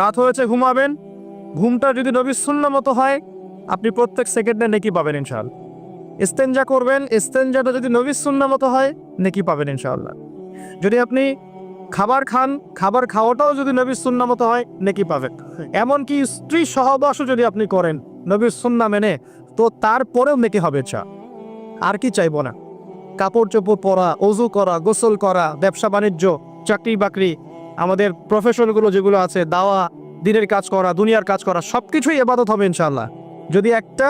রাত হয়েছে, ঘুমাবেন। ঘুমটা যদি নবীর শূন্য মতো হয়, আপনি প্রত্যেক সেকেন্ডে নেকি পাবেন ইনশাআল্লাহ। ইস্তেঞ্জা করবেন ইস্তেঞ্জাটা যদি নবীর শূন্য মতো হয়, নেকি পাবেন ইনশাআল্লাহ। যদি আপনি খাবার খান, খাবার খাওয়াটাও যদি নবীর সুন্না মতো হয়, নেকি পাবেন। এমনকি স্ত্রী সহবাসও যদি আপনি করেন, নবীর সুন্না মেনে, তো তারপরেও নেকি হবে চা আর কি চাইব না? কাপড় চোপড় পরা অজু করা, গোসল করা ব্যবসা বাণিজ্য চাকরি বাকরি আমাদের প্রফেশনগুলো যেগুলো আছে, দাওয়া, দিনের কাজ করা, দুনিয়ার কাজ করা সব কিছুই এবাদত হবে ইনশাল্লাহ যদি একটা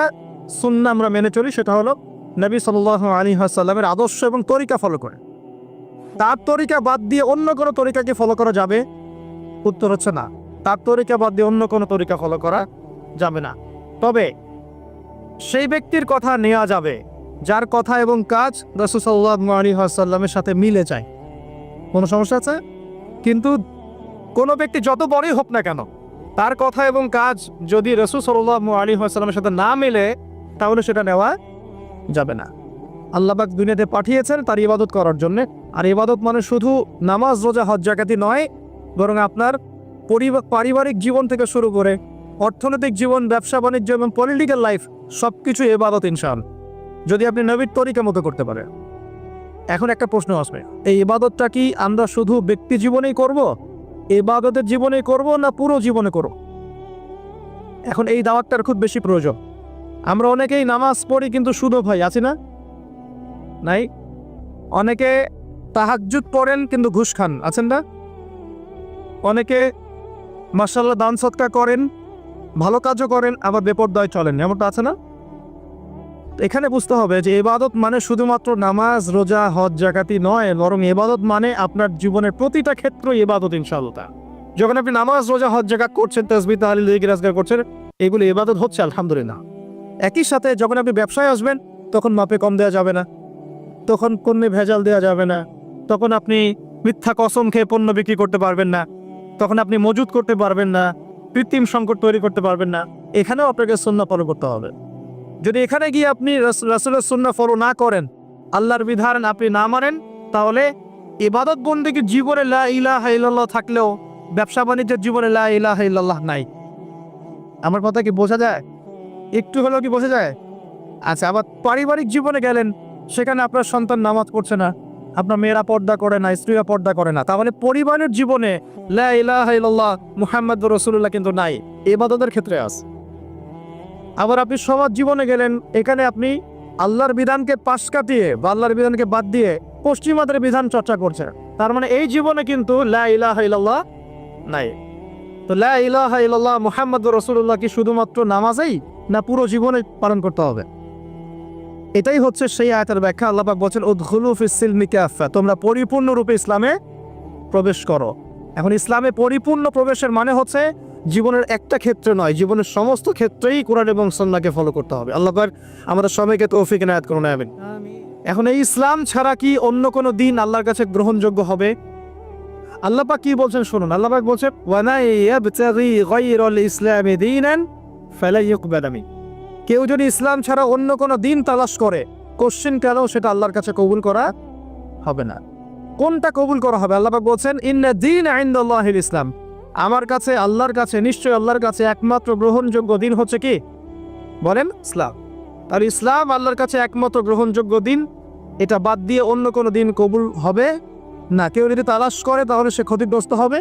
সুন্না আমরা মেনে চলি, সেটা হলো নবী সাল্লাহ আলী আসাল্লামের আদর্শ এবং তরিকা ফলো করে। তার তরিকা বাদ দিয়ে অন্য কোনো তরিকাকে ফলো করা যাবে? উত্তর হচ্ছে না। তার তরিকা বাদ দিয়ে অন্য কোনো তরিকা ফলো করা যাবে না। তবে সেই ব্যক্তির কথা নেওয়া যাবে, যার কথা এবং কাজ রসুসাল্লাহ আলী আসাল্লামের সাথে মিলে যায়। কোনো সমস্যা আছে? কিন্তু কোনো ব্যক্তি যত বড়ই হোক না কেন, তার কথা এবং কাজ যদি রসুল সাল্লাহ আলী আসাল্লামের সাথে না মিলে, তাহলে সেটা নেওয়া যাবে না। আল্লাহবাক দুনিয়াতে পাঠিয়েছেন তার ইবাদত করার জন্য। আর ইবাদত মানে শুধু নামাজ, রোজা, হজ জাকাতি নয়, বরং আপনার পরিবার পারিবারিক জীবন থেকে শুরু করে অর্থনৈতিক জীবন, ব্যবসা, বাণিজ্য এবং পলিটিক্যাল লাইফ সব কিছু এবাদত ইনশাল যদি আপনি নবীর তরিকা মতো করতে পারেন। এখন একটা প্রশ্ন আসবে। এই ইবাদতটা কি আমরা শুধু ব্যক্তি জীবনেই করব? ইবাদতের জীবনে করব না পুরো জীবনে করব? এখন এই দাওয়াতটার খুব বেশি প্রয়োজন। আমরা অনেকেই নামাজ পড়ি কিন্তু শুধু ভাই, আছি না? নাই? অনেকে তাহাজ্জুদ পড়েন কিন্তু ঘুষ খান, আছেন না? অনেকে মার্শাল্লাহ দান সৎকার করেন, ভালো কাজও করেন, আবার বেপরদায় চলেন, এমনটা আছে না? এখানে বুঝতে হবে যে এবাদত মানে শুধুমাত্র নামাজ, রোজা, হজ জাকাতি নয়, বরং এবাদত মানে আপনার জীবনের প্রতিটা ক্ষেত্র এবাদত ইনশাআল্লাহ। যখন আপনি নামাজ, রোজা, হজ, জাকাত করছেন তসবি তাহলে রাজগার করছেন, এগুলো এবাদত হচ্ছে, আলহামদুলিল্লাহ। একই সাথে যখন আপনি ব্যবসায় আসবেন, তখন মাপে কম দেওয়া যাবে না, তখন পণ্যে ভেজাল দেওয়া যাবে না, তখন আপনি মিথ্যা কসম খেয়ে পণ্য বিক্রি করতে পারবেন না, তখন আপনি মজুত করতে পারবেন না, কৃত্রিম সংকট তৈরি করতে পারবেন না, এখানেও আপনাকে সুন্না ফলো করতে হবে। যদি এখানে গিয়ে আপনি রাস- রাসূলের সুন্না ফলো না করেন, আল্লাহর বিধান আপনি না মানেন, তাহলে ইবাদত বন্দিকে জীবনে লা ইলাহা ইল্লাল্লাহ থাকলেও ব্যবসা বাণিজ্যের জীবনে লা ইলাহা ইল্লাল্লাহ নাই। আমার কথা কি বোঝা যায়? একটু হলেও কি বোঝা যায়? আচ্ছা আবার পারিবারিক জীবনে গেলেন, সেখানে আপনার সন্তান নামাজ পড়ছে না, আপনার মেয়েরা পর্দা করে না, স্ত্রীরা পর্দা করে না, তাহলে পরিবারের জীবনে লা ইলাহা ইল্লাল্লাহ মুহাম্মদ রসুল্লাহ কিন্তু নাই এবাদতের ক্ষেত্রে আছে। আবার আপনি সমাজ জীবনে গেলেন, এখানে আপনি আল্লাহর বিধানকে পাশ কাটিয়ে বা আল্লাহর বিধানকে বাদ দিয়ে পশ্চিমাদের বিধান চর্চা করছেন। তার মানে এই জীবনে কিন্তু লা ইলাহা ইল্লাল্লাহ নাই। তো লা ইলাহা ইল্লাল্লাহ মুহাম্মদ রসুল্লাহ কি শুধুমাত্র নামাজেই না পুরো জীবনে পালন করতে হবে? এটাই হচ্ছে সেই আয়াতের ব্যাখ্যা, আল্লাহ বলছেন, উদ্খুলু ইসিলমিকাফা তোমরা পরিপূর্ণরূপে ইসলামে প্রবেশ করো। এখন ইসলামে পরিপূর্ণ প্রবেশের মানে হচ্ছে জীবনের একটা ক্ষেত্রে নয় জীবনের সমস্ত ক্ষেত্রেই কোরআন এবং সন্নাকে ফলো করতে হবে। আল্লাহ পাক আমাদের সবাইকে তৌফিক নায়াত করুন আমিন। এখন এই ইসলাম ছাড়া কি অন্য কোনো দিন আল্লাহর কাছে গ্রহণযোগ্য হবে? আল্লাহ পাক কি বলছেন শুনুন আল্লাহ পাক বলছেন ইসলামি দীনান ফালা ইউকবাল মিন কেউ যদি ইসলাম ছাড়া অন্য কোনো দিন তালাশ করে কোশ্চেন কেন সেটা আল্লাহর কাছে কবুল করা হবে না? কোনটা কবুল করা হবে? আল্লাহ পাক বলছেন ইন্না দিন আইন্দাল্লাহিল ইসলাম। আমার কাছে আল্লাহর কাছে নিশ্চয়ই আল্লাহর কাছে একমাত্র গ্রহণযোগ্য দিন হচ্ছে কি? বলেন ইসলাম। আর ইসলাম আল্লাহর কাছে একমাত্র গ্রহণযোগ্য দিন এটা বাদ দিয়ে অন্য কোনো দিন কবুল হবে না। কেউ যদি তালাশ করে তাহলে সে ক্ষতিগ্রস্ত হবে।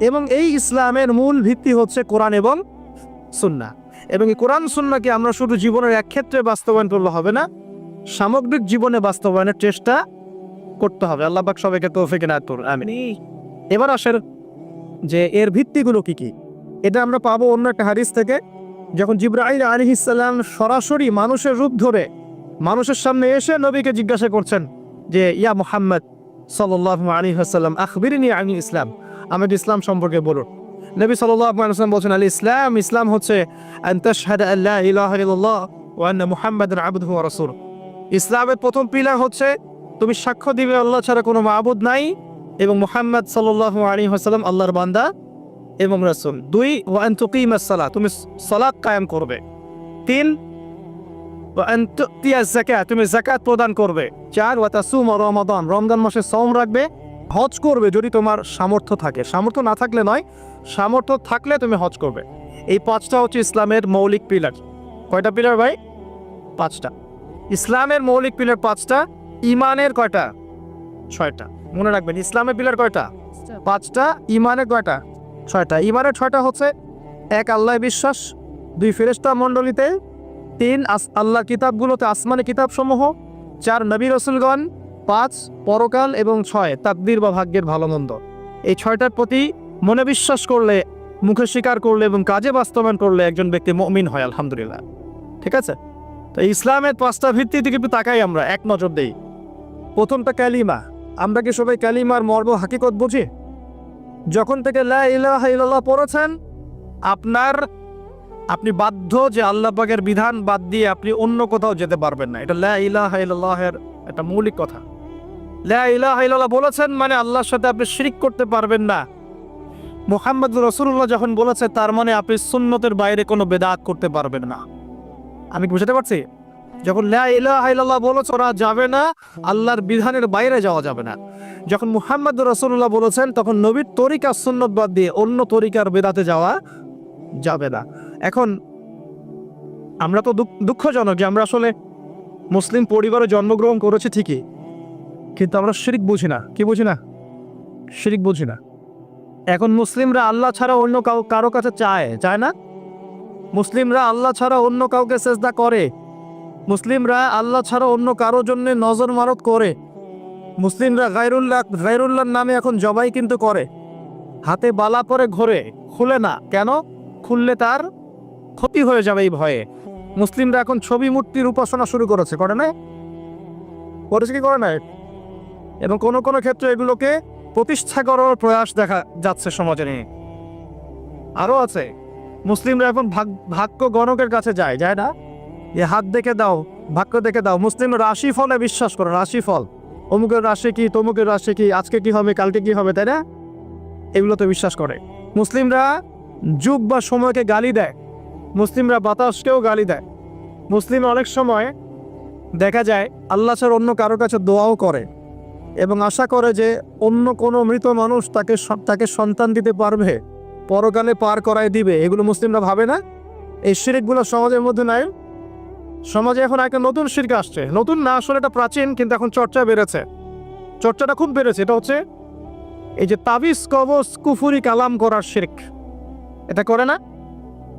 এবং এই ইসলামের মূল ভিত্তি হচ্ছে কোরআন এবং সুন্না এবং এই কোরআন সুন্নাকে আমরা শুধু জীবনের এক ক্ষেত্রে বাস্তবায়ন করলে হবে না সামগ্রিক জীবনে বাস্তবায়নের চেষ্টা করতে হবে। আল্লাহ পাক সবাইকে তৌফিক এনায়েত করুন আমি এবার আসেন যে এর ভিত্তিগুলো কি কি? এটা আমরা পাবো অন্য একটা হাদিস থেকে, যখন জিব্রাইল আলহিসাল্লাম সরাসরি মানুষের রূপ ধরে মানুষের সামনে এসে নবীকে জিজ্ঞাসা করছেন যে, ইয়া মোহাম্মদ সাল্লাহ আলী হাসাল্লাম আখবিরিনী আলী ইসলাম? আমাদের ইসলাম সম্পর্কে বলুন। নবী সাল্লাহ বলছেন আলী ইসলাম ইসলাম হচ্ছে ইসলামের প্রথম পিলার হচ্ছে, তুমি সাক্ষ্য দিবে আল্লাহ ছাড়া কোনো মাবুদ নাই। এবং মুহাম্মদ সাল্লাল্লাহু আলাইহি ওয়াসাল্লাম আল্লাহর বান্দা এবং রাসূল। দুই, ওয়া আন তুকিমাস সালাত, তুমি সালাত কায়েম করবে। তিন তুমি যাকাত প্রদান করবে। চার, ওয়া তাসুম রমাদান, রমজান মাসে সম রাখবে, হজ করবে যদি তোমার সামর্থ্য থাকে। সামর্থ্য না থাকলে নয়, সামর্থ্য থাকলে তুমি হজ করবে। এই পাঁচটা হচ্ছে ইসলামের মৌলিক পিলার। কয়টা পিলার ভাই? পাঁচটা। ইসলামের মৌলিক পিলার পাঁচটা, ইমানের কয়টা? ছয়টা। মনে রাখবেন ইসলামের পিলার কয়টা? পাঁচটা। ইমানের কয়টা? ছয়টা। ইমানের ছয়টা হচ্ছে এক আল্লাহ বিশ্বাস দুই ফেরেস্তা মণ্ডলীতে তিন আস আল্লাহ কিতাবগুলোতে আসমানি কিতাবসমূহ চার নবী রসুলগণ পাঁচ পরকাল এবং ছয় তাকদির বা ভাগ্যের ভালো মন্দ। এই ছয়টার প্রতি মনে বিশ্বাস করলে মুখে স্বীকার করলে এবং কাজে বাস্তবায়ন করলে একজন ব্যক্তি মমিন হয় আলহামদুলিল্লাহ। ঠিক আছে? তো ইসলামের পাঁচটা ভিত্তিতে কিন্তু তাকাই আমরা এক নজর দেই। প্রথমটা ক্যালিমা। আমরা কি সবাই ক্যালিমার মর্ম হাকিকত বুঝি? যখন থেকে লা ইলাহা ইল্লাল্লাহ পড়েছেন, আপনার, আপনি বাধ্য যে আল্লাহ পাকের বিধান বাদ দিয়ে আপনি অন্য কোথাও যেতে পারবেন না। এটা লা ইলাহা ইল্লাল্লাহের একটা মৌলিক কথা। লা ইলাহা ইল্লাল্লাহ বলেছেন মানে আল্লাহর সাথে আপনি শিরিক করতে পারবেন না। মোহাম্মদ রসুল্লাহ যখন বলেছে, তার মানে আপনি সুন্নতের বাইরে কোনো বেদাত করতে পারবেন না। আমি বুঝতে পারছি? যখন লা ইলাহা ইল্লাল্লাহ বলেছে, ওরা যাবে না, আল্লাহর বিধানের বাইরে যাওয়া যাবে না। যখন মুহাম্মদ রসুল্লাহ বলেছেন, তখন নবীর তরিকা সুন্নত বাদ দিয়ে অন্য তরিকার বেদাতে যাওয়া যাবে না। এখন আমরা তো দুঃখ- দুঃখজনক যে আমরা আসলে মুসলিম পরিবারে জন্মগ্রহণ করেছি ঠিকই, কিন্তু আমরা শিরিক বুঝি না। কি বুঝি না? শিরিক বুঝি না। এখন মুসলিমরা আল্লাহ ছাড়া অন্য কারও কাছে চায় চায় না? মুসলিমরা আল্লাহ ছাড়া অন্য কাউকে চেষ্টা করে মুসলিমরা আল্লাহ ছাড়া অন্য কারও জন্য নজর মারত করে। মুসলিমরা গায়রুল্লাহ, গায়রুল্লাহর নামে এখন জবাই কিন্তু করে। হাতে বালা পরে ঘোরে, খুলে না। কেন? খুললে তার ক্ষতি হয়ে যাবে এই ভয়ে। মুসলিমরা এখন ছবি মূর্তির উপাসনা শুরু করেছে। করে না করেছে কি করে না এবং কোনো কোনো ক্ষেত্রে এগুলোকে প্রতিষ্ঠা করার প্রয়াস দেখা যাচ্ছে সমাজে নিয়ে। আরও আছে। মুসলিমরা এখন ভাগ, ভাগ্য গণকের কাছে যায় যায় না? এ হাত দেখে দাও, ভাগ্য দেখে দাও। মুসলিম রাশি ফলে বিশ্বাস করে, রাশি ফল। অমুকের রাশি কি, তমুকের রাশি কি, আজকে কি হবে, কালকে কি হবে, তাই না? এগুলোতে বিশ্বাস করে। মুসলিমরা যুগ বা সময়কে গালি দেয়। মুসলিমরা বাতাসকেও গালি দেয়। মুসলিম অনেক সময় দেখা যায়, আল্লাহ ছাড়া অন্য কারও কাছে দোয়াও করে এবং আশা করে যে অন্য কোনো মৃত মানুষ তাকে তাকে সন্তান দিতে পারবে, পরকালে পার করায় দিবে। এগুলো মুসলিমরা ভাবে না। এই শিরিকগুলো সমাজের মধ্যে নাই। সমাজে এখন একটা নতুন শির্ক আসছে। নতুন না আসলে এটা প্রাচীন, কিন্তু এখন চর্চা বেড়েছে। চর্চাটা খুব বেড়েছে। এটা হচ্ছে এই যে তাবিজ, কবজ, কুফুরি, কালাম করার শির্ক। এটা করে না?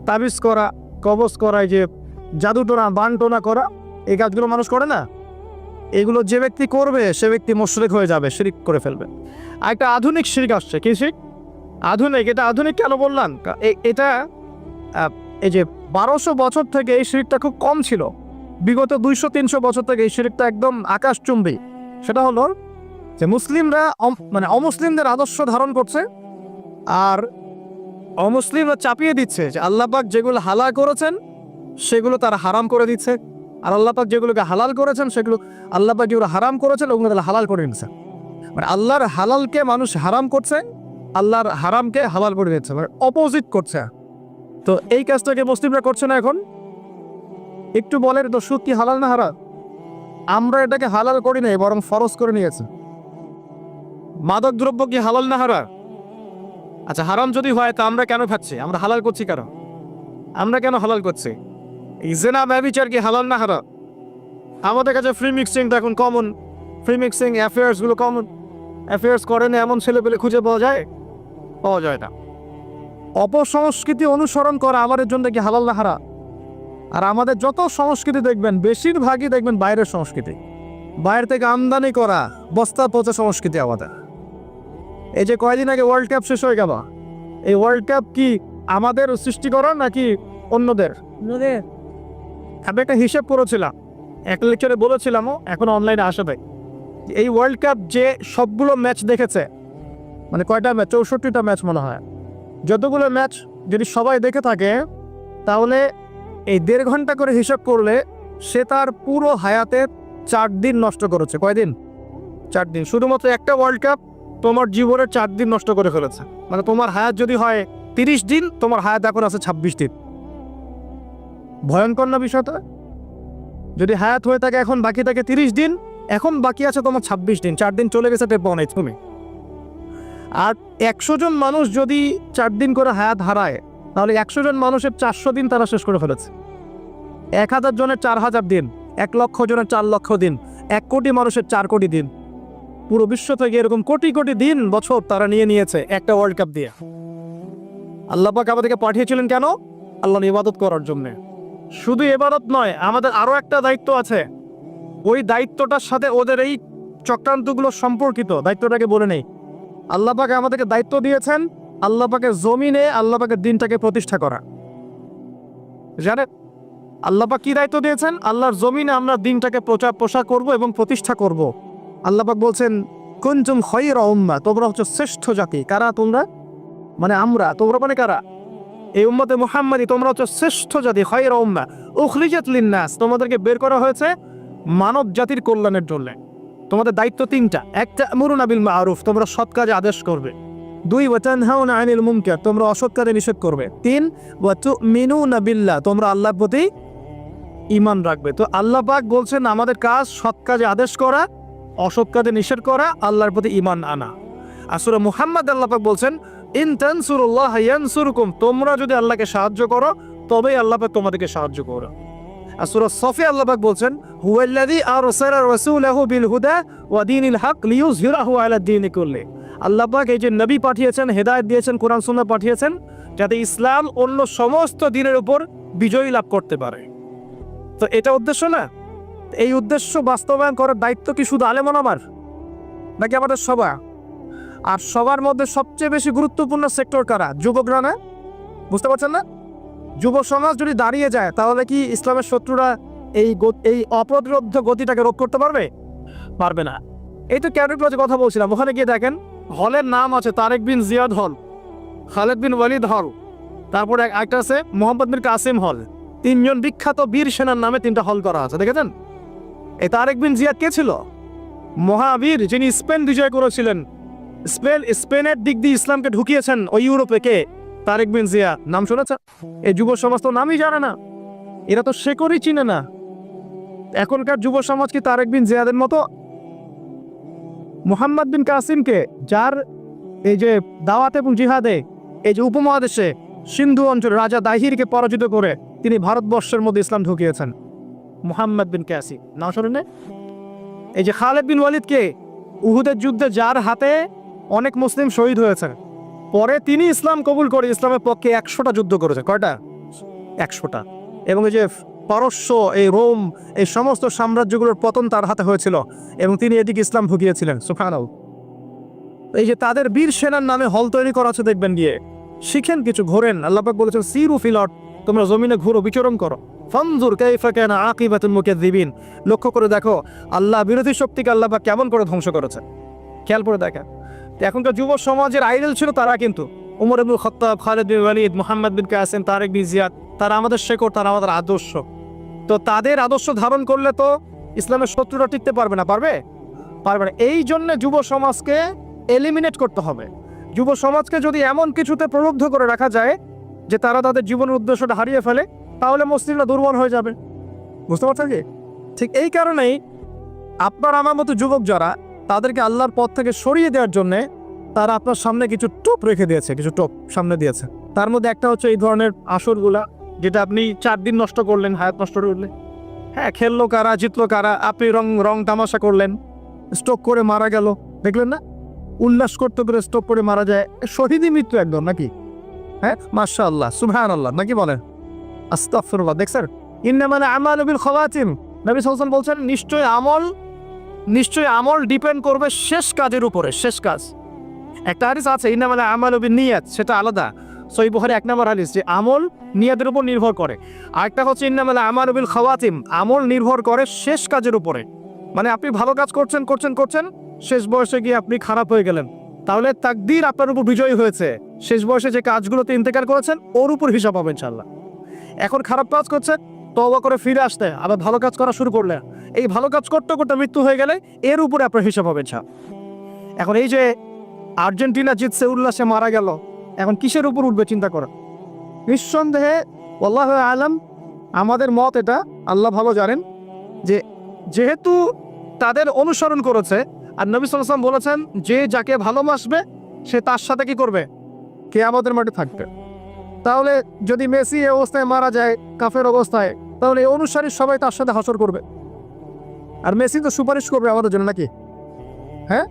তাবিজ করা, কবজ করা, এই যে জাদু টোনা বান টোনা করা, এই কাজগুলো মানুষ করে না? এগুলো যে ব্যক্তি করবে, সে ব্যক্তি মোশরেক হয়ে যাবে, শিরিক করে ফেলবে। আর একটা আধুনিক শিরিক আসছে। কি শিরিক? আধুনিক। এটা আধুনিক কেন বললাম? এটা এই যে বারোশো বছর থেকে এই শিরিকটা খুব কম ছিল। বিগত দুইশো, তিনশো বছর থেকে এই শিরিকটা একদম আকাশচুম্বী। সেটা হলো যে মুসলিমরা মানে অমুসলিমদের আদর্শ ধারণ করছে আর অমুসলিমরা চাপিয়ে দিচ্ছে যে আল্লাপাক যেগুলো হালা করেছেন, সেগুলো তারা হারাম করে দিচ্ছে। আর আল্লাপাক যেগুলোকে হালাল করেছেন, সেগুলো আল্লাপাক যেগুলো হারাম করেছেন, ওগুলো তারা হালাল করে নিচ্ছে মানে আল্লাহর হালালকে মানুষ হারাম করছে, আল্লাহর হারামকে হালাল করে দিচ্ছে মানে অপোজিট করছে। তো এই কাজটাকে মুসলিমরা করছে না এখন? একটু বলেন তো সুদ কি হালাল না হারাম? আমরা এটাকে হালাল করি নাই, বরং ফরজ করে নিয়েছে। মাদক দ্রব্য কি হালাল না হারাম? আচ্ছা হারাম যদি হয়, তা আমরা কেন খাচ্ছি? আমরা হালাল করছি কেন? আমরা কেন হালাল করছি? এই জেনা ব্যবিচার কি হালাল না হারাম? আমাদের কাছে ফ্রি মিক্সিংটা এখন কমন ফ্রি মিক্সিং অ্যাফেয়ার্সগুলো কমন অ্যাফেয়ার্স করে না এমন ছেলে পেলে খুঁজে পাওয়া যায়? পাওয়া যায় না। অপসংস্কৃতি অনুসরণ করা আমাদের জন্য কি হালাল না হারা আর আমাদের যত সংস্কৃতি দেখবেন বেশিরভাগই দেখবেন বাইরের সংস্কৃতি। বাইরে থেকে আমদানি করা বস্তা পচা সংস্কৃতি আমাদের এই যে কয়দিন আগে ওয়ার্ল্ড কাপ শেষ হয়ে গেল এই ওয়ার্ল্ড কাপ কি আমাদের সৃষ্টি করা নাকি অন্যদের? আমি একটা হিসেব করেছিলাম এক লেকচারে বলেছিলামও এখন অনলাইনে আসে ভাই এই ওয়ার্ল্ড কাপ যে সবগুলো ম্যাচ দেখেছে মানে কয়টা ম্যাচ চৌষট্টিটা ম্যাচ মনে হয়। যতগুলো ম্যাচ যদি সবাই দেখে থাকে, তাহলে এই দেড় ঘণ্টা করে হিসাব করলে সে তার পুরো হায়াতের চার দিন নষ্ট করেছে। কয়দিন? চার দিন। শুধুমাত্র একটা ওয়ার্ল্ড কাপ তোমার জীবনের চার দিন নষ্ট করে ফেলেছে। মানে তোমার হায়াত যদি হয় তিরিশ দিন, তোমার হায়াত এখন আছে ছাব্বিশ দিন। ভয়ঙ্কর না বিষয়টা? যদি হায়াত হয়ে থাকে এখন, বাকি থাকে তিরিশ দিন, এখন বাকি আছে তোমার ছাব্বিশ দিন। চার দিন চলে গেছে টেপ নেই তুমি। আর একশো জন মানুষ যদি চার দিন করে হায়াত হারায়, তাহলে একশো জন মানুষের চারশো দিন তারা শেষ করে ফেলেছে। এক হাজার জনের চার হাজার দিন, এক লক্ষ জনের চার লক্ষ দিন, এক কোটি মানুষের চার কোটি দিন। পুরো বিশ্ব থেকে এরকম কোটি কোটি দিন, বছর তারা নিয়ে নিয়েছে একটা ওয়ার্ল্ড কাপ দিয়ে। আল্লাহ পাক আমাদেরকে পাঠিয়েছিলেন কেন? আল্লাহ ইবাদত করার জন্য। শুধু ইবাদত নয়, আমাদের আরও একটা দায়িত্ব আছে। ওই দায়িত্বটার সাথে ওদের এই চক্রান্তগুলো সম্পর্কিত, দায়িত্বটাকে বলে নেই। আল্লাহ পাকে আমাদেরকে দায়িত্ব দিয়েছেন, আল্লাহ পাকে জমিনে, আল্লাহ পাকের দিনটাকে প্রতিষ্ঠা করা। জানেন, আল্লাহ পাক কি দায়িত্ব দিয়েছেন? আল্লাহর জমিনে আমরা দিনটাকে প্রচার প্রসার করব এবং প্রতিষ্ঠা করব। আল্লাহ পাক বলছেন, কুনতুম খয়রা উম্মা তোমরা হচ্ছে শ্রেষ্ঠ জাতি। কারা তোমরা? মানে আমরা। তোমরা মানে কারা? এই উম্মতে মুহাম্মাদি, তোমরা হচ্ছে শ্রেষ্ঠ জাতি খয়রা উম্মা। উখরিজাত লিন্নাস, তোমাদেরকে বের করা হয়েছে মানব জাতির কল্যাণের জন্য। তোমাদের দায়িত্ব তিনটা। একটা, মুরুন আবিল মারুফ, তোমরা সৎ কাজে আদেশ করবে। দুই ওয়াতান হাউন আনিল মুমকার তোমরা অসৎ কাজে নিষেধ করবে। তিন ওয়াতু মিনু নাবিল্লা তোমরা আল্লাহর প্রতি ইমান রাখবে। তো আল্লাহ পাক বলছেন, আমাদের কাজ সৎ কাজে আদেশ করা, অসৎ কাজে নিষেধ করা, আল্লাহর প্রতি ইমান আনা। আসুরা মুহাম্মদ আল্লাহ পাক বলছেন, ইন তানসুরুল্লাহ ইয়ানসুরকুম তোমরা যদি আল্লাহকে সাহায্য করো, তবেই আল্লাহ পাক তোমাদেরকে সাহায্য করো আসুরা সফি আল্লাহ পাক বলছেন, হুয়াল্লাযী আরসালা রাসূলাহু বিল হুদা ওয়া দীনিল হক লিইয়ুযহিরাহু আলা দীনি কুল্লি। আল্লাহ পাক এই যে নবী পাঠিয়েছেন, হেদায়েত দিয়েছেন, কোরআন, সুন্নাহ পাঠিয়েছেন, যাতে ইসলাম অন্য সমস্ত দিনের উপর বিজয়ী লাভ করতে পারে। তো এটা উদ্দেশ্য না? এই উদ্দেশ্য বাস্তবায়ন করার দায়িত্ব কি শুধু আলেমন আমার? নাকি আমাদের সবার? আর সবার মধ্যে সবচেয়ে বেশি গুরুত্বপূর্ণ সেক্টর কারা? যুবকরা না? বুঝতে পারছেন না? যুব সমাজ যদি দাঁড়িয়ে যায় তাহলে কি ইসলামের শত্রুরা এই এই অপ্রতিরোধ গতিটাকে রোধ করতে পারবে? পারবে না। এই তো ক্যাডেট লজে কথা বলছিলাম ওখানে গিয়ে দেখেন হলের নাম আছে তারেক বিন জিয়াদ হল খালেদ বিন ওয়ালিদ হল তারপরে এক- একটা আছে মোহাম্মদ বিন কাসিম হল তিনজন বিখ্যাত বীর সেনার নামে তিনটা হল করা আছে দেখেছেন? এই তারেক বিন জিয়াদ কে ছিল? মহাবীর যিনি স্পেন বিজয় করেছিলেন। স্পেন স্পেনের দিক দিয়ে ইসলামকে ঢুকিয়েছেন ওই ইউরোপে কে? তারেক বিন জিয়া, নাম শুনেছেন এই যুব সমাজ তো নামই জানে না। এরা তো শেকরই চিনে না। এখনকার যুব সমাজ কি তারেক বিন জিয়াদের মতো? মোহাম্মদ বিন কাসিমকে, যার এই যে দাওয়াত এবং জিহাদে, এই যে উপমহাদেশে সিন্ধু অঞ্চল রাজা দাহিরকে পরাজিত করে তিনি ভারতবর্ষের মধ্যে ইসলাম ঢুকিয়েছেন। মোহাম্মদ বিন কাসিম। নাম শোনেন এই যে খালেদ বিন ওয়ালিদকে, উহুদের যুদ্ধে যার হাতে অনেক মুসলিম শহীদ হয়েছে পরে তিনি ইসলাম কবুল করে ইসলামের পক্ষে একশোটা যুদ্ধ করেছে। কয়টা? একশোটা। এবং এই যে পারস্য, এই রোম, এই সমস্ত সাম্রাজ্যগুলোর পতন তার হাতে হয়েছিল এবং তিনি এদিকে ইসলাম ভুগিয়েছিলেন। সুফানাউ এই যে তাদের বীর সেনার নামে হল তৈরি করা আছে, দেখবেন গিয়ে। শিখেন কিছু, ঘোরেন। আল্লাপাক বলেছেন, সিরু ফিলট তোমরা জমিনে ঘুরো, বিচরণ করো। ফনজুর কাইফা কেন আকিবাতুল মুকাদ্দিবিন লক্ষ্য করে দেখো, আল্লাহ বিরোধী শক্তিকে আল্লাপাক কেমন করে ধ্বংস করেছে। খেয়াল করে দেখেন। এখনকার যুব সমাজের আইডল ছিল তারা কিন্তু। উমর ইবনুল খত্তাব, খালেদ বিন ওয়ালিদ, মোহাম্মদ বিন কাসেম, তারেক বিন জিয়াদ, তারা আমাদের শেখর, তারা আমাদের আদর্শ। তো তাদের আদর্শ ধারণ করলে তো ইসলামের শত্রুরা টিকতে পারবে না, পারবে? পারবে না। এই জন্য যুব সমাজকে এলিমিনেট করতে হবে। যুব সমাজকে যদি এমন কিছুতে প্রলুব্ধ করে রাখা যায় যে তারা তাদের জীবনের উদ্দেশ্যটা হারিয়ে ফেলে, তাহলে মুসলিমরা দুর্বল হয়ে যাবে। বুঝতে পারছেন কি? ঠিক এই কারণেই আপনার আমার মতো যুবক যারা তাদেরকে আল্লাহর পথ থেকে সরিয়ে দেওয়ার জন্যে তারা আপনার সামনে কিছু টোপ রেখে দিয়েছে, কিছু টোপ সামনে দিয়েছে। তার মধ্যে একটা হচ্ছে এই ধরনের আসরগুলা, যেটা আপনি চার দিন নষ্ট করলেন, হায়াত নষ্ট করলেন। হ্যাঁ খেললো কারা, জিতলো কারা, আপনি রং রং তামাশা করলেন, স্ট্রোক করে মারা গেল, দেখলেন না? উল্লাস করতে করে স্ট্রোক করে মারা যায়। শহীদই মৃত্যু একদম নাকি? হ্যাঁ মাশা আল্লাহ সুবহান আল্লাহ নাকি বলেন? আস্তাফরুল্লাহ দেখছেন? ইন্না মানে আমাল বিল খওয়াতিম। নবী সালসান বলছেন নিশ্চয় আমল নিশ্চয় আমল ডিপেন্ড করবে শেষ কাজের উপরে, শেষ কাজ। একটা হাদিস আছে ইন্না মানে আমাল নিয়াত সেটা আলাদা। সই বুখারি এক নম্বর হাদিস, যে আমল নিয়াদের উপর নির্ভর করে। আরেকটা হচ্ছে ইন্না মানে আমাল বিল খওয়াতিম আমল নির্ভর করে শেষ কাজের উপরে। মানে আপনি ভালো কাজ করছেন করছেন করছেন, শেষ বয়সে গিয়ে আপনি খারাপ হয়ে গেলেন। তাহলে তাকদির আপনার উপর বিজয়ী হয়েছে। শেষ বয়সে যে কাজগুলোতে ইন্তেকার করেছেন, ওর উপর হিসাব হবে ইনশাল্লাহ এখন খারাপ কাজ করছেন তবা করে ফিরে আসতে আবার ভালো কাজ করা শুরু করলে, এই ভালো কাজ করতে করতে মৃত্যু হয়ে গেলে এর উপরে আপনার হিসাব হবে ইনশা। এখন এই যে আর্জেন্টিনা জিতছে, উল্লাসে মারা গেল, এখন কিসের উপর উঠবে চিন্তা করা নিঃসন্দেহে, আল্লাহ আলম, আমাদের মত এটা, আল্লাহ ভালো জানেন, যে যেহেতু তাদের অনুসরণ করেছে, আর নবী সাল্লাম বলেছেন, যে যাকে ভালোবাসবে, সে তার সাথে কি করবে? কে আমাদের মাঠে থাকবে। তাহলে যদি মেসি অবস্থায় মারা যায়, কাফের অবস্থায় তাহলে এই অনুসারী সবাই তার সাথে হাসর করবে। আর মেসি তো সুপারিশ করবে আমাদের জন্য নাকি? হ্যাঁ?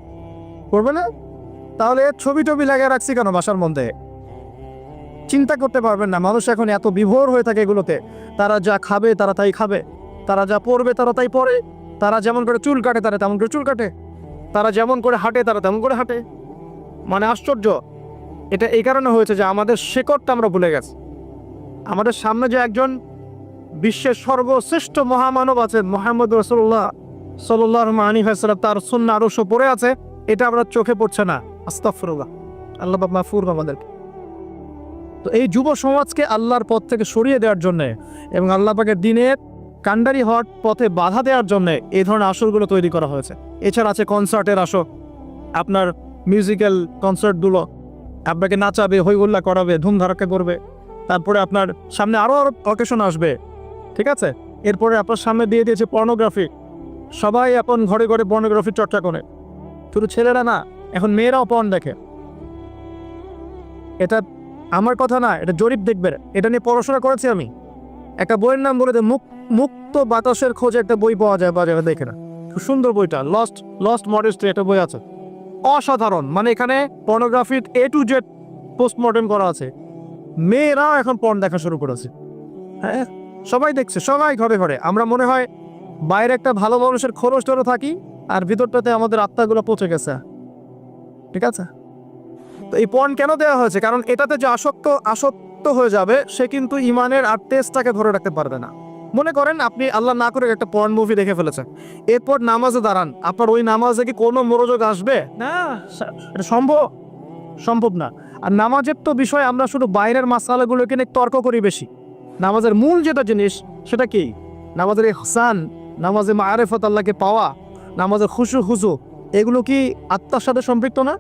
করবে না? তাহলে ছবি টবি লাগিয়ে রাখছি কেন বাসার মধ্যে? চিন্তা করতে পারবেন না, মানুষ এখন এত বিভোর হয়ে থাকে এগুলোতে। তারা যা খাবে, তারা তাই খাবে। তারা যা পরবে, তারা তাই পরে। তারা যেমন করে চুল কাটে, তারা তেমন করে চুল কাটে। তারা যেমন করে হাঁটে, তারা তেমন করে হাঁটে। মানে আশ্চর্য। এটা এই কারণে হয়েছে যে আমাদের শেকড়টা আমরা ভুলে গেছি। আমাদের সামনে যে একজন বিশ্বের সর্বশ্রেষ্ঠ মহামানব আছেন মোহাম্মদ রসুল্লাহ সাল্লাহ আনী হাসালাম তার সুন্না আরস্য পড়ে আছে, এটা আমরা চোখে পড়ছে না। আস্তাফরুল্লাহ আল্লাহ বাবা মাফুর আমাদেরকে। তো এই যুব সমাজকে আল্লাহর পথ থেকে সরিয়ে দেওয়ার জন্য এবং আল্লাহ পাকের দিনের কান্ডারি হওয়ার পথে বাধা দেওয়ার জন্য এই ধরনের আসরগুলো তৈরি করা হয়েছে। এছাড়া আছে কনসার্টের আসর, আপনার মিউজিক্যাল কনসার্টগুলো আপনাকে নাচাবে হইহুল্লা করাবে, ধুমধারাক্কা করবে, তারপরে আপনার সামনে আরও আরও অকেশন আসবে। ঠিক আছে? এরপরে আপনার সামনে দিয়ে দিয়েছে পর্নোগ্রাফি সবাই এখন ঘরে ঘরে পর্নোগ্রাফি চর্চা করে। শুধু ছেলেরা না, এখন মেয়েরাও পর্ন দেখে। এটা আমার কথা না, এটা জরিপ দেখবে। এটা নিয়ে পড়াশোনা করেছি আমি। একটা বইয়ের নাম বলে মুক- মুক্ত বাতাসের খোঁজে একটা বই পাওয়া যায়, বাজারে দেখে না। সুন্দর বইটা লস্ট লস্ট মডেস্ট্রি একটা বই আছে। অসাধারণ মানে এখানে পর্নোগ্রাফির এ টু জেড পোস্টমর্টেম করা আছে। মেয়েরাও এখন পর্ন দেখা শুরু করেছে। হ্যাঁ? সবাই দেখছে সবাই ঘরে ঘরে। আমরা মনে হয় বাইরে একটা ভালো মানুষের খরচ ধরে থাকি আর ভিতরটাতে আমাদের আত্মাগুলো পচে গেছে। ঠিক আছে? তো এই পর্ন কেন দেওয়া হয়েছে? কারণ এটাতে যে আসক্ত আসক্ত হয়ে যাবে সে কিন্তু ইমানের আর টেস্টটাকে ধরে রাখতে পারবে না। মনে করেন আপনি আল্লাহ না করে একটা পর্ন মুভি দেখে ফেলেছেন। এরপর নামাজে দাঁড়ান। আপনার ওই নামাজে কি কোনো মনোযোগ আসবে? না এটা সম্ভব? সম্ভব না। আর নামাজের তো বিষয় আমরা শুধু বাইরের মাসালাগুলোকে নিয়ে তর্ক করি বেশি। নামাজের মূল যেটা জিনিস, সেটা কি? নামাজের হসান নামাজে মারেফত আল্লাহকে পাওয়া, নামাজের খুশু খুশু এগুলো কি আত্মার সাথে সম্পৃক্ত না?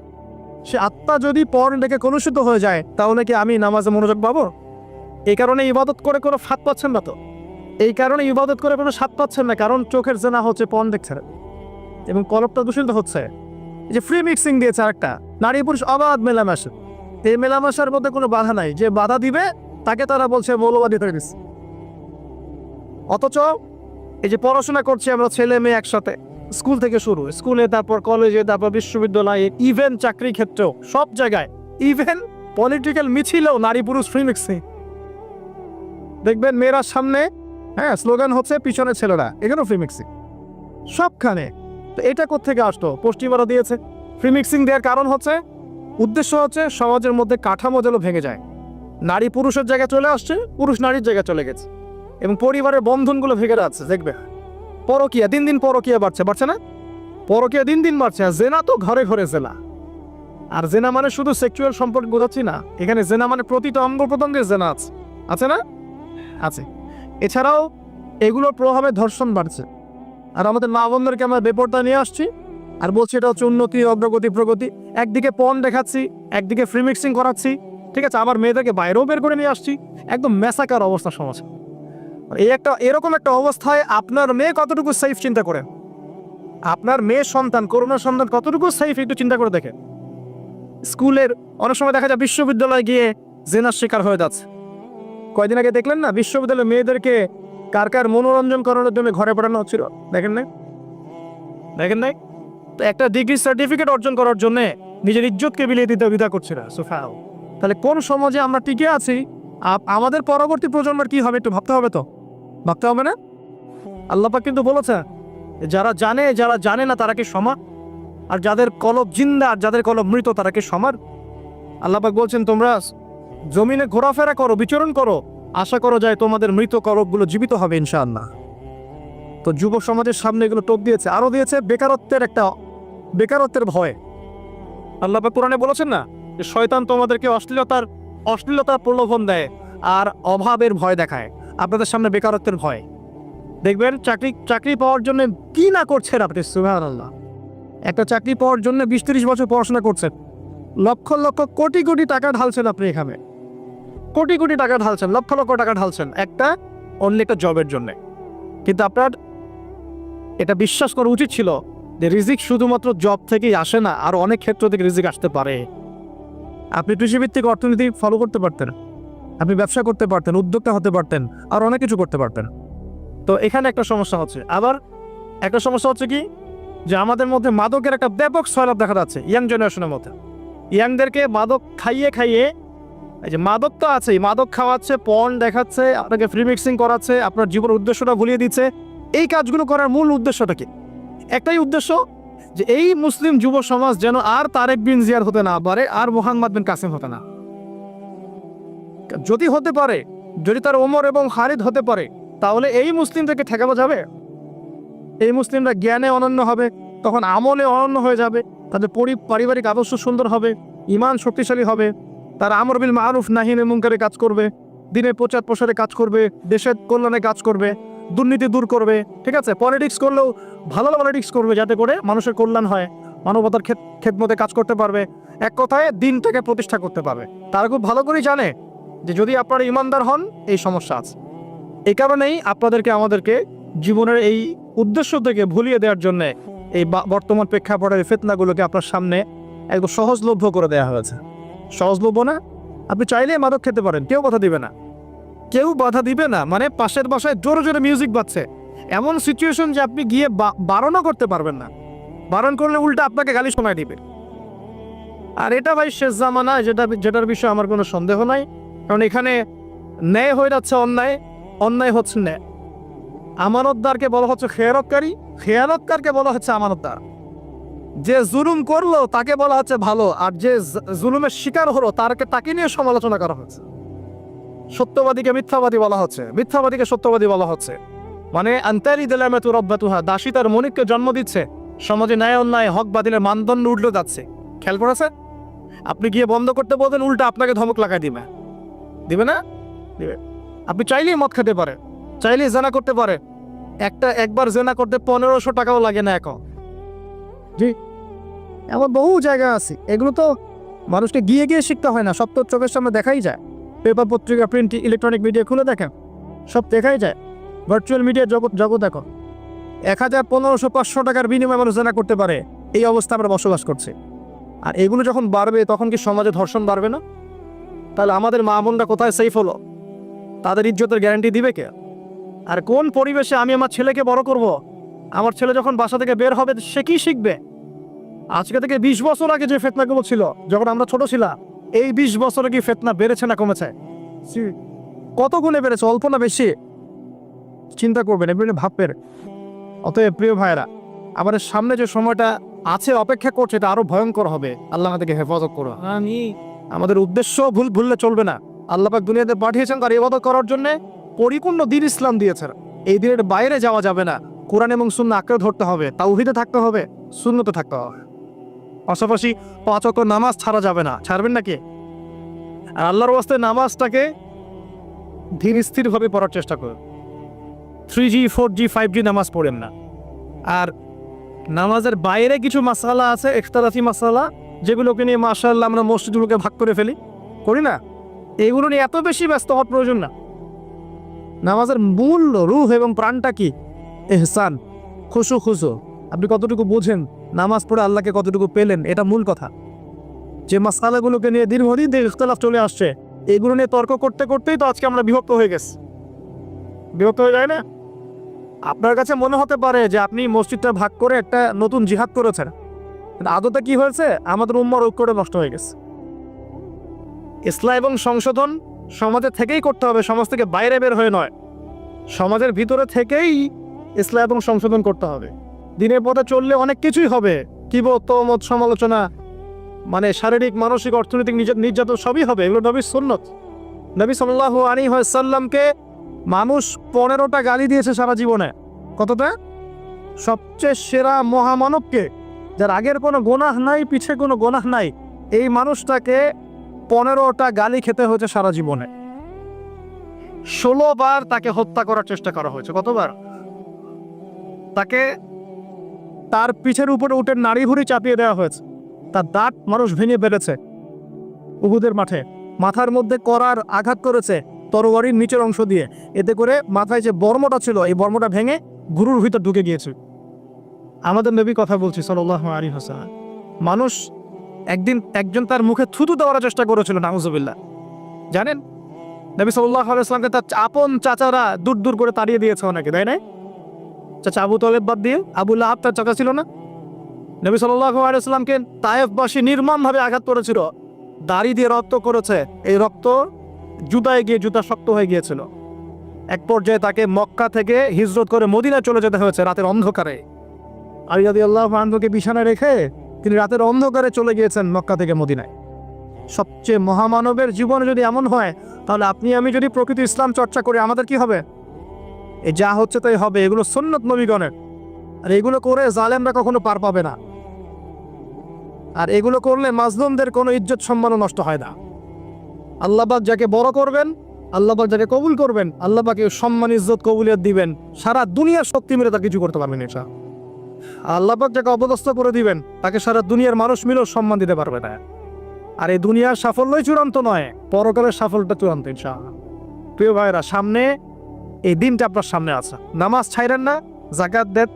সে আত্মা যদি পর ডেকে কলুষিত হয়ে যায়, তাহলে কি আমি নামাজে মনোযোগ পাবো? এই কারণে ইবাদত করে কোনো ফাঁদ পাচ্ছেন না তো। এই কারণে ইবাদত করে কোনো স্বাদ পাচ্ছেন না, কারণ চোখের জেনা হচ্ছে পণ দেখছেন। এবং কলপটা দূষিত হচ্ছে। যে ফ্রি মিক্সিং দিয়েছে আরেকটা নারী পুরুষ অবাধ মেলামেশা। এই মেলামেশার মধ্যে কোনো বাধা নাই। যে বাধা দিবে তাকে তারা বলছে মৌলবাদী তৈরি অথচ এই যে পড়াশোনা করছি আমরা ছেলে মেয়ে একসাথে, স্কুল থেকে শুরু, স্কুলে তারপর কলেজে, তারপর বিশ্ববিদ্যালয়ে ইভেন চাকরি ক্ষেত্রেও, সব জায়গায় ইভেন পলিটিক্যাল মিছিলেও নারী পুরুষ ফ্রি মিক্সিং দেখবেন মেয়েরা সামনে হ্যাঁ স্লোগান হচ্ছে পিছনে ছেলেরা, এখানেও ফ্রি মিক্সিং সবখানে। তো এটা কোথেকে আসতো? পশ্চিমারা দিয়েছে। ফ্রি মিক্সিং দেওয়ার কারণ হচ্ছে, উদ্দেশ্য হচ্ছে সমাজের মধ্যে কাঠামো যেন ভেঙে যায়। নারী পুরুষের জায়গায় চলে আসছে, পুরুষ নারীর জায়গায় চলে গেছে। এবং পরিবারের বন্ধনগুলো ভেঙে যাচ্ছে দেখবে? পরকিয়া, দিন দিন পরকিয়া বাড়ছে বাড়ছে না? পরকিয়া দিন দিন বাড়ছে, আর জেনা তো ঘরে ঘরে জেনা। আর জেনা মানে শুধু সেক্সুয়াল সম্পর্ক বোঝাচ্ছি না, এখানে জেনা মানে প্রতিটা অঙ্গ প্রত্যঙ্গের জেনা আছে। আছে না? আছে। এছাড়াও এগুলোর প্রভাবে ধর্ষণ বাড়ছে। আর আমাদের মা বোনদেরকে আমরা বেপরতা নিয়ে আসছি, আর বলছি এটা হচ্ছে উন্নতি, অগ্রগতি, প্রগতি। একদিকে পণ দেখাচ্ছি, একদিকে ফ্রি মিক্সিং করাচ্ছি। ঠিক আছে, আমার মেয়েদেরকে বাইরেও বের করে নিয়ে আসছি। একদম মেসাকার অবস্থা সমাজ। এই একটা, এরকম একটা অবস্থায় আপনার মেয়ে কতটুকু সেফ চিন্তা করে? আপনার মেয়ে সন্তান করোনা সন্তান কতটুকু সেফ একটু চিন্তা করে দেখে? স্কুলের অনেক সময় দেখা যায় বিশ্ববিদ্যালয়ে গিয়ে জেনার শিকার হয়ে যাচ্ছে। কয়দিন আগে দেখলেন না, বিশ্ববিদ্যালয়ের মেয়েদেরকে কার কার মনোরঞ্জন করানোর জন্য ঘরে পাঠানো হচ্ছিল? দেখেন নাই? দেখেন নাই? তো একটা ডিগ্রি সার্টিফিকেট অর্জন করার জন্য নিজের ইজ্জতকে বিলিয়ে দিতে বিদা করছে না সোফাও তাহলে কোন সমাজে আমরা টিকে আছি? আমাদের পরবর্তী প্রজন্মের কি হবে একটু ভাবতে হবে তো। ভাবতে হবে না? আল্লাপা কিন্তু বলেছে, যারা জানে যারা জানে না তারা কি সমান? আর যাদের কলব জিন্দা, আর যাদের কলব মৃত তারা কি সমান? আল্লাপাক বলছেন, তোমরা জমিনে ঘোরাফেরা করো, বিচরণ করো। আশা করো যায় তোমাদের মৃত করবগুলো জীবিত হবে ইনশাআল্লাহ। তো যুব সমাজের সামনে এগুলো টোপ দিয়েছে। আরও দিয়েছে বেকারত্বের একটা, বেকারত্বের ভয়। আল্লাহ কোরআনে বলেছেন না শয়তান তোমাদেরকে অশ্লীলতার অশ্লীলতার প্রলোভন দেয় আর অভাবের ভয় দেখায়, আপনাদের সামনে বেকারত্বের ভয়। দেখবেন, চাকরি চাকরি পাওয়ার জন্য কি না করছেন আপনি? সুহান আল্লাহ একটা চাকরি পাওয়ার জন্য বিশ তিরিশ বছর পড়াশোনা করছেন। লক্ষ লক্ষ, কোটি কোটি টাকা ঢালছেন আপনি এখানে। কোটি কোটি টাকা ঢালছেন, লক্ষ লক্ষ টাকা ঢালছেন একটা অন্য একটা জবের জন্য। কিন্তু আপনার এটা বিশ্বাস করা উচিত ছিল যে রিজিক শুধুমাত্র জব থেকেই আসে না, আর অনেক ক্ষেত্র থেকে রিজিক আসতে পারে। আপনি কৃষিভিত্তিক অর্থনীতি ফলো করতে পারতেন। আপনি ব্যবসা করতে পারতেন, উদ্যোক্তা হতে পারতেন, আর অনেক কিছু করতে পারতেন। তো এখানে একটা সমস্যা হচ্ছে। আবার একটা সমস্যা হচ্ছে কি? যে আমাদের মধ্যে মাদকের একটা ব্যাপক সয়লাভ দেখা যাচ্ছে ইয়াং জেনারেশনের মধ্যে। ইয়াংদেরকে মাদক খাইয়ে খাইয়ে, এই যে মাদক তো আছেই, মাদক খাওয়াচ্ছে, পণ দেখাচ্ছে, আপনাকে ফ্রি মিক্সিং করাচ্ছে, আপনার জীবনের উদ্দেশ্যটা ভুলিয়ে দিচ্ছে। এই কাজগুলো করার মূল উদ্দেশ্যটা কি? একটাই উদ্দেশ্য যে এই মুসলিম যুব সমাজ যেন আর তারেক বিন জিয়ার হতে না পারে, আর মোহাম্মদ বিন কাসিম হতে না। যদি হতে পারে, যদি তার ওমর এবং খালিদ হতে পারে, তাহলে এই মুসলিমদেরকে ঠেকানো যাবে? এই মুসলিমরা জ্ঞানে অনন্য হবে, তখন আমলে অনন্য হয়ে যাবে, তাদের পরি- পারিবারিক আদর্শ সুন্দর হবে ইমান শক্তিশালী হবে, তারা আমর বিল মারুফ নাহিনে মুনকারে কাজ করবে দিনে প্রচার প্রসারে কাজ করবে, দেশের কল্যাণে কাজ করবে। দুর্নীতি দূর করবে, ঠিক আছে? পলিটিক্স করলেও ভালো পলিটিক্স করবে যাতে করে মানুষের কল্যাণ হয়, মানবতার খেদমতে কাজ করতে পারবে, এক কথায় দিনটাকে প্রতিষ্ঠা করতে পারবে। তারা খুব ভালো করেই জানে যে যদি আপনারা ইমানদার হন, এই সমস্যা আছে। এই কারণেই আপনাদেরকে, আমাদেরকে জীবনের এই উদ্দেশ্য থেকে ভুলিয়ে দেওয়ার জন্য এই বর্তমান প্রেক্ষাপটের ফেতনাগুলোকে আপনার সামনে একদম সহজলভ্য করে দেওয়া হয়েছে। সহজলভ্য না, আপনি চাইলেই মাদক খেতে পারেন, কেউ কথা দিবে না। কেউ বাধা দিবে না। মানে পাশের বাসায় জোরে জোরে মিউজিক বাজছে। এমন সিচুয়েশন যে আপনি গিয়ে বারণও করতে পারবেন না। বারণ করলে উল্টা আপনাকে গালি শোনায় দিবে। আর এটা ভাই শেষ জামানা, যেটা যেটার বিষয়ে আমার কোনো সন্দেহ নাই। কারণ এখানে ন্যায় হয়ে যাচ্ছে অন্যায়। অন্যায় হচ্ছে ন্যায়। আমানতদারকে বলা হচ্ছে খেয়ারতকারী খেয়ারতকারকে বলা হচ্ছে আমানতদার। যে জুলুম করল, তাকে বলা হচ্ছে ভালো। আর যে জুলুমের শিকার হলো, তারকে তাকে নিয়ে সমালোচনা করা হচ্ছে। সত্যবাদীকে মিথ্যাবাদী বলা হচ্ছে। মিথ্যাবাদীকে সত্যবাদী বলা হচ্ছে। মানে আন্তারি দিলামেতু রব্বাতুহা, দাসী তার মনিককে জন্ম দিচ্ছে, সমাজে ন্যায় অন্যায়, হক বাতিলের মানদণ্ড উল্টো যাচ্ছে। খেয়াল করেছে আপনি গিয়ে বন্ধ করতে বলবেন, উল্টা আপনাকে ধমক লাগাই দিবে। দিবে না? দিবে। আপনি চাইলেই মদ খেতে পারে চাইলেই জেনা করতে পারে একটা একবার জেনা করতে পনেরোশো টাকাও লাগে না এখন। জি। এমন বহু জায়গা আছে, এগুলো তো মানুষকে গিয়ে গিয়ে শিখতে হয় না, সব চোখের সামনে দেখাই যায়। পেপার পত্রিকা, প্রিন্ট, ইলেকট্রনিক মিডিয়া খুলে দেখেন। সব দেখাই যায়। ভার্চুয়াল মিডিয়া জগৎ জগৎ দেখো। এক হাজার পনেরোশো পাঁচশো টাকার বিনিময়ে মানুষ জানা করতে পারে। এই অবস্থা আমরা বসবাস করছি। আর এগুলো যখন বাড়বে, তখন কি সমাজে ধর্ষণ বাড়বে না? তাহলে আমাদের মা বোনরা কোথায় সেফ হলো? তাদের ইজ্জতের গ্যারান্টি দিবে কে? আর কোন পরিবেশে আমি আমার ছেলেকে বড় করব? আমার ছেলে যখন বাসা থেকে বের হবে, সে কি শিখবে? আজকে থেকে বিশ বছর আগে যে ফেতনাগুলো ছিল, যখন আমরা ছোট ছিলাম এই বিশ বছরে কি ফেতনা বেড়েছে না কমেছে? সি- কত গুণে বেড়েছে? অল্প না বেশি? চিন্তা করবেন এমনি ভাববেন। অতএব প্রিয় ভাইরা আমাদের সামনে যে সময়টা আছে অপেক্ষা করছে এটা আরও ভয়ঙ্কর হবে। আল্লাহ আমাদেরকে হেফাজত করো আমি আমাদের উদ্দেশ্য ভুল ভুললে চলবে না। আল্লাহ পাক দুনিয়াতে পাঠিয়েছেন তার ইবাদত করার জন্য পরিপূর্ণ দিন ইসলাম দিয়েছেন। এই দিনের বাইরে যাওয়া যাবে না। কোরআন এবং শূন্য আঁকড়ে ধরতে হবে তাওহিদে থাকতে হবে শূন্যতে থাকতে হবে। পাশাপাশি পাঁচ নামাজ ছাড়া যাবে না। ছাড়বেন নাকি? আর আল্লাহর ওয়াস্তে নামাজটাকে ধীর স্থিরভাবে পড়ার চেষ্টা করুন। Three G, four G, five G নামাজ পড়েন না। আর নামাজের বাইরে কিছু মাসালা আছে এখতালাফি মাসালা, যেগুলোকে নিয়ে মাসাল্লাহ আমরা মসজিদগুলোকে ভাগ করে ফেলি। করি না? এগুলো নিয়ে এত বেশি ব্যস্ত হওয়ার প্রয়োজন না। নামাজের মূল রুহ এবং প্রাণটা কি? এহসান খুশু খুশু আপনি কতটুকু বুঝেন? নামাজ পড়ে আল্লাহকে কতটুকু পেলেন? এটা মূল কথা। যে মাসালাগুলোকে নিয়ে দীর্ঘদিন ইখতলাফ চলে আসছে, এগুলো নিয়ে তর্ক করতে করতেই তো আজকে আমরা বিভক্ত হয়ে গেছি। বিভক্ত হয়ে যায় না? আপনার কাছে মনে হতে পারে যে আপনি মসজিদটা ভাগ করে একটা নতুন জিহাদ করেছেন। আদতে কি হয়েছে? আমাদের উম্মার ঐক্যটা নষ্ট হয়ে গেছে। ইসলাম এবং সংশোধন সমাজের থেকেই করতে হবে, সমাজ থেকে বাইরে বের হয়ে নয়। সমাজের ভিতরে থেকেই ইসলাম এবং সংশোধন করতে হবে। দিনের পথে চললে অনেক কিছুই হবে। কি কিবত মত সমালোচনা? মানে শারীরিক, মানসিক, অর্থনৈতিক নির্যা- নির্যাতন সবই হবে। এগুলো নবী সুন্নত। নবী সাল্লাহ আলী সাল্লামকে মানুষ পনেরোটা গালি দিয়েছে সারা জীবনে। কতটা? সবচেয়ে সেরা মহামানবকে, যার আগের কোনো গোনাহ নাই, পিছে কোনো গোনাহ নাই, এই মানুষটাকে পনেরোটা গালি খেতে হয়েছে সারা জীবনে। ষোলো বার তাকে হত্যা করার চেষ্টা করা হয়েছে। কতবার? তাকে তার পিছের উপরে উঠে নাড়ি ভুড়ি চাপিয়ে দেওয়া হয়েছে। তার দাঁত মানুষ ভেঙে বেড়েছে। উহুদের মাঠে মাথার মধ্যে করার আঘাত করেছে তরবারির নিচের অংশ দিয়ে। এতে করে মাথায় যে বর্মটা ছিল, এই বর্মটা ভেঙে গুরুর ভিতর ঢুকে গিয়েছে। আমাদের নবী কথা বলছি সাল্লাহ আলী হাসান মানুষ একদিন একজন তার মুখে থুতু দেওয়ার চেষ্টা করেছিল, নাউজুবিল্লাহ। জানেন? নবী সাল্লাহ আলাইসলামকে তার আপন চাচারা দূর দূর করে তাড়িয়ে দিয়েছে অনেকে, তাই না? চাচা আবু তলেব বাদ দিয়ে আবুল্লাহ আব তার চাচা ছিল না? নবী সাল্লাহ তায়েফবাসী নির্মমভাবে আঘাত করেছিল। দাড়ি দিয়ে রক্ত করেছে। এই রক্ত জুতায় গিয়ে জুতা শক্ত হয়ে গিয়েছিল। এক পর্যায়ে তাকে মক্কা থেকে হিজরত করে মদিনায় চলে যেতে হয়েছে রাতের অন্ধকারে। আলিয়াদি আল্লাহ আনহুকে বিছানায় রেখে তিনি রাতের অন্ধকারে চলে গিয়েছেন মক্কা থেকে মদিনায়। সবচেয়ে মহামানবের জীবনে যদি এমন হয়, তাহলে আপনি আমি যদি প্রকৃতি ইসলাম চর্চা করি, আমাদের কি হবে? এ যা হচ্ছে তাই হবে, এগুলো সন্ন্যত নবীগণের। আর এগুলো করে জালেমরা কখনো পার পাবে না। আর এগুলো করলে মাজলুমদের কোনো ইজ্জত সম্মানও নষ্ট হয় না। আল্লাহবাক যাকে বড় করবেন আল্লাহবাক যাকে কবুল করবেন আল্লাহবাকে সম্মান, ইজ্জত, কবুলিয়ত দিবেন, সারা দুনিয়ার শক্তি মিলে তা কিছু করতে পারবেন এটা আল্লাহবাক যাকে অবদস্থ করে দিবেন, তাকে সারা দুনিয়ার মানুষ মিলেও সম্মান দিতে পারবে না। আর এই দুনিয়ার সাফল্যই চূড়ান্ত নয়, পরকালের সাফল্যটা চূড়ান্ত ইনশাআল্লাহ প্রিয় ভাইরা সামনে এই দিনটা আপনার সামনে আছে। নামাজ ছাইরেন না জাকাত দেন,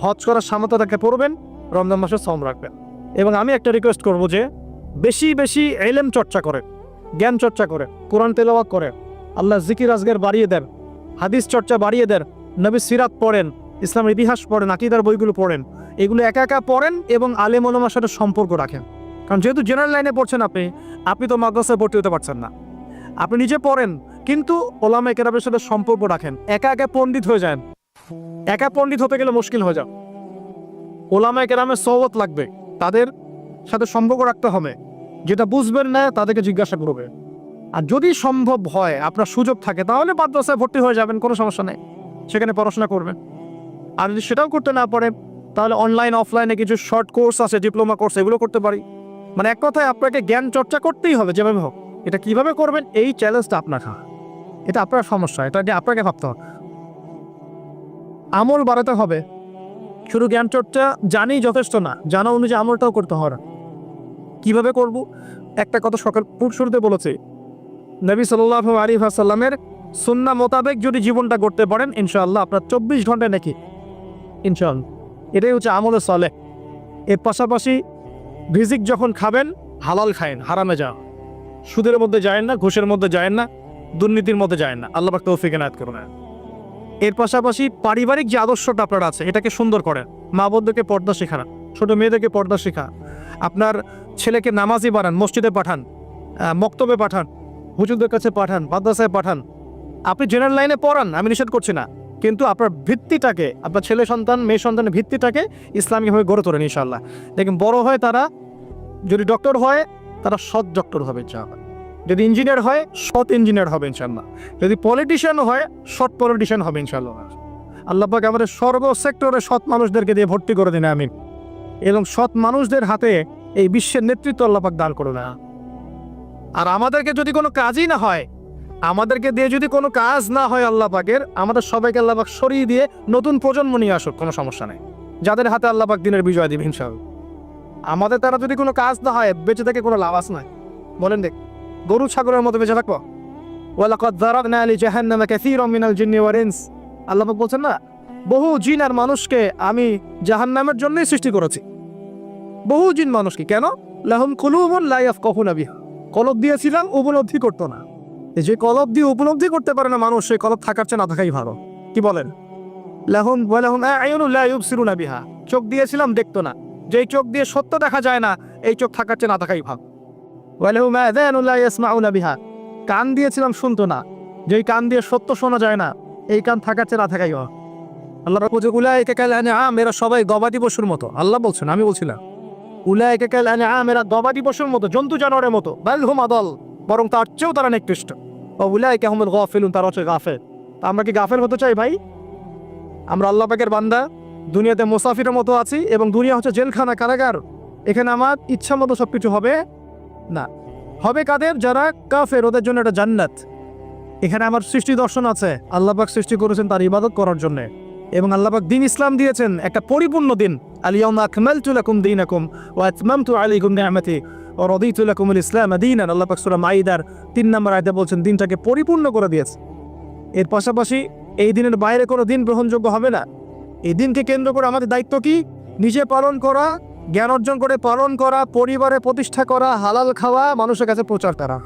হজ করার সামর্থ্য তাকে পড়বেন, রমজান মাসে শ্রম রাখবেন। এবং আমি একটা রিকোয়েস্ট করব যে, বেশি বেশি এলেম চর্চা করে জ্ঞান চর্চা করে কোরআন তেলাওয়াত করে আল্লাহ জিকির আজগের বাড়িয়ে দেন, হাদিস চর্চা বাড়িয়ে দেন, নবী সিরাত পড়েন, ইসলামের ইতিহাস পড়েন, আকিদার বইগুলো পড়েন, এগুলো একা একা পড়েন এবং আলেম ওলামার সাথে সম্পর্ক রাখেন। কারণ যেহেতু জেনারেল লাইনে পড়ছেন আপনি আপনি তো মাদ্রাসায় ভর্তি হতে পারছেন না। আপনি নিজে পড়েন কিন্তু ওলামা কেরাবের সাথে সম্পর্ক রাখেন। একা একা পণ্ডিত হয়ে যান। একা পণ্ডিত হতে গেলে মুশকিল হয়ে যাও। ওলামা কেরামের সহবত লাগবে। তাদের সাথে সম্পর্ক রাখতে হবে। যেটা বুঝবেন না, তাদেরকে জিজ্ঞাসা করবে। আর যদি সম্ভব হয়, আপনার সুযোগ থাকে, তাহলে মাদ্রাসায় ভর্তি হয়ে যাবেন, কোনো সমস্যা নেই। সেখানে পড়াশোনা করবেন। আর যদি সেটাও করতে না পারে তাহলে অনলাইন অফলাইনে কিছু শর্ট কোর্স আছে ডিপ্লোমা কোর্স এগুলো করতে পারি। মানে এক কথায় আপনাকে জ্ঞান চর্চা করতেই হবে, যেভাবে হোক। এটা কীভাবে করবেন, এই চ্যালেঞ্জটা আপনার এটা আপনার সমস্যা, এটা নিয়ে আপনাকে ভাবতে হবে। আমল বাড়াতে হবে। শুধু জ্ঞান চর্চা জানি যথেষ্ট না, জানা অনুযায়ী আমলটাও করতে হবে কীভাবে করব? একটা কথা সকাল শুরুতে বলেছি। নবী সাল্লাহ আলী আসাল্লামের সুন্না মোতাবেক যদি জীবনটা করতে পারেন, ইনশাআল্লাহ আপনার চব্বিশ ঘন্টায় নাকি? ইনশাআল্লাহ। এটাই হচ্ছে আমলে চলে এর পাশাপাশি ভিজিক যখন খাবেন, হালাল খায়েন হারামে যান। সুদের মধ্যে যায় না, ঘুষের মধ্যে যায় না। দুর্নীতির মধ্যে যায় না। আল্লাহ তৌফিক এনায়ত করুন। এর পাশাপাশি পারিবারিক যে আদর্শটা আপনার আছে, এটাকে সুন্দর করেন। মা বোনদেরকে পর্দা শেখান, ছোট মেয়েদেরকে পর্দা শেখা আপনার ছেলেকে নামাজি বানান, মসজিদে পাঠান মক্তবে পাঠান, হুজুরদের কাছে পাঠান, মাদ্রাসায় পাঠান। আপনি জেনারেল লাইনে পড়ান, আমি নিষেধ করছি না। কিন্তু আপনার ভিত্তিটাকে, আপনার ছেলে সন্তান, মেয়ে সন্তানের ভিত্তিটাকে ইসলামিকভাবে গড়ে তোলেন ইনশাল্লাহ দেখুন, বড় হয় তারা, যদি ডক্টর হয়, তারা সৎ ডক্টর হবে ইনশাআল্লাহ। যদি ইঞ্জিনিয়ার হয়, সৎ ইঞ্জিনিয়ার হবে ইনশাল্লাহ যদি পলিটিশিয়ান হয়, সৎ পলিটিশিয়ান হবে ইনশাল্লাহ আল্লাহ পাক আমাদের সর্ব সেক্টরে সৎ মানুষদেরকে দিয়ে ভর্তি করে দিন আমি এবং সৎ মানুষদের হাতে এই বিশ্বের নেতৃত্ব আল্লাহ পাক দান করো না আর আমাদেরকে যদি কোনো কাজই না হয়, আমাদেরকে দিয়ে যদি কোনো কাজ না হয় আল্লাহ পাকের, আমাদের সবাইকে আল্লাহ পাক সরিয়ে দিয়ে নতুন প্রজন্ম নিয়ে আসুক, কোনো সমস্যা নেই। যাদের হাতে আল্লাহ পাক দিনের বিজয় দিবে ইনশাআল্লাহ। আমাদের তারা যদি কোনো কাজ না হয়, বেঁচে থেকে কোনো লাভ আস নাই বলেন দেখ। গরু ছাগলের মতো বেঁচে থাকব। ওয়ালাকাদ যারাবনা লি জাহান্নামা কাসীরাম মিনাল জিন্নি ওয়াল আল্লাহ বলছেন, না, বহু জিন আর মানুষকে আমি জাহান্নামের জন্যই সৃষ্টি করেছি। বহু জিন মানুষকে, কেন? লাহুম কুলুবুন লা ইয়াফকাহুনা বিহা। কলব দিয়েছিলাম, উপলব্ধি করতো না। এই যে কলব দিয়ে উপলব্ধি করতে পারে না মানুষ, সেই কলব থাকার চেয়ে না থাকাই ভালো। কি বলেন? লাহুম ওয়ালাহুম আয়ুনু লা ইউবসিরুনা বিহা। চোখ দিয়েছিলাম, দেখতো না। যেই চোখ দিয়ে সত্য দেখা যায় না, এই চোখ থাকার চেয়ে না থাকাই ভালো। কান দিয়েছিলাম, শুনতো না। যেই কান দিয়ে সত্য শোনা যায় না, এই কান থাকার চেয়ে না থাকাই আল্লাহ এরা সবাই গবাদি পশুর মতো। আল্লাহ বলছেন, আমি বলছি না উলাইকা কাল আনআম, এরা গবাদি পশুর মতো, জন্তু জানোয়ারের মতো। আদল, বরং তার চেয়েও তারা নিকৃষ্ট। ও তারা হচ্ছে আমরা কি হতে চাই ভাই? আমরা আল্লাহ বান্দা, দুনিয়াতে মুসাফিরের মতো আছি এবং দুনিয়া হচ্ছে জেলখানা কারাগার। এখানে আমার ইচ্ছা মতো সব কিছু হবে। না। হবে কাদের? যারা কাফের, ওদের জন্য একটা জান্নাত। এখানে আমার সৃষ্টি দর্শন আছে। আল্লাহ পাক সৃষ্টি করেছেন তার ইবাদত করার জন্য। এবং আল্লাহ পাক দিন ইসলাম দিয়েছেন একটা পরিপূর্ণ দিন। আলিয়াম আকমালতু লাকুম দীনাকুম ওয়া আতমামতু আলাইকুম নি'মাতি ওয়া রাদিতু লাকুমুল ইসলাম দীনান। আল্লাহ পাক সূরা মাইদার তিন নম্বর আয়াতে বলছেন, দিনটাকে পরিপূর্ণ করে দিয়েছে। এর পাশাপাশি এই দিনের বাইরে কোনো দিন গ্রহণযোগ্য হবে না। এই দিনকে কেন্দ্র করে আমাদের দায়িত্ব কি? নিজে পালন করা জ্ঞান অর্জন করে পালন করা পরিবারে প্রতিষ্ঠা করা হালাল খাওয়া মানুষের কাছে প্রচার করা।